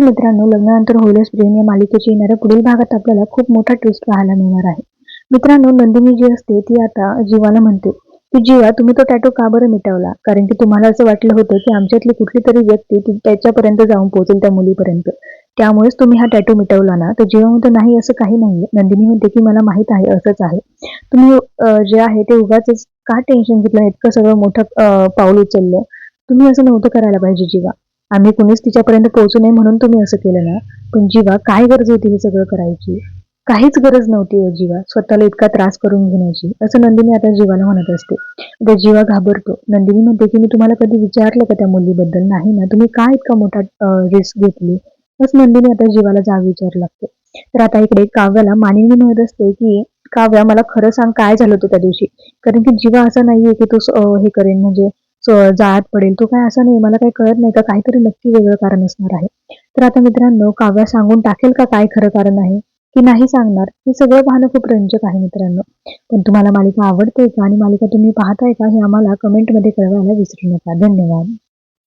मित्रांनो लग्नानंतर होईलच प्रेम या मालिकेच्या येणाऱ्या पुढील भागात आपल्याला खूप मोठा ट्विस्ट पाहायला मिळणार आहे. मित्रांनो नंदिनी जी असते ती आता जीवाला म्हणते की जीवा तुम्ही तो टॅटो का बरं मिटवला? कारण की तुम्हाला असं वाटलं होतं की आमच्यातली कुठली तरी व्यक्ती ती त्याच्यापर्यंत जाऊन पोहोचेल त्या मुलीपर्यंत. त्यामुळेच तुम्ही हा टॅटो मिटवला ना? तर जीवा म्हणतो नाही असं काही नाहीये. नंदिनी म्हणते की मला माहीत आहे असंच आहे. तुम्ही जे आहे ते उगाच का टेन्शन घेतलं? इतकं सगळं मोठं पाऊल उचललं? तुम्ही असं नव्हतं करायला पाहिजे जीवा. आम्ही कुणीच तिच्यापर्यंत पोहोचू नये म्हणून तुम्ही असं केलं ना? पण जीवा काय गरज होती हे सगळं करायची? काहीच गरज नव्हती हो जीवा स्वतःला इतका त्रास करून घेण्याची. असं नंदिनी आता जीवाला म्हणत असते. तर जीवा घाबरतो. नंदिनी म्हणते की मी तुम्हाला कधी विचारलं का त्या मुलीबद्दल? नाही ना. तुम्ही काय इतका मोठा रिस्क घेतली? बस नंदिनी आता जीवाला जाग विचार लागते. तर आता इकडे काव्याला मानिनी म्हणत असते की काव्या मला खरं सांग काय झालं होतं त्या दिवशी? कारण की जीवा असा नाहीये की तू हे करेन. म्हणजे जाळ्यात पडेल तो काय असा नाही मला काही कळत नाही का काहीतरी नक्की वेगळं कारण असणार आहे. तर आता मित्रांनो काव्या सांगून टाकेल का काय खरं कारण आहे की नाही सांगणार हे सगळं पाहणं खूप रंजक आहे मित्रांनो. पण तुम्हाला मालिका आवडते का आणि मालिका तुम्ही पाहताय का हे आम्हाला कमेंटमध्ये कळवायला विसरू नका. धन्यवाद.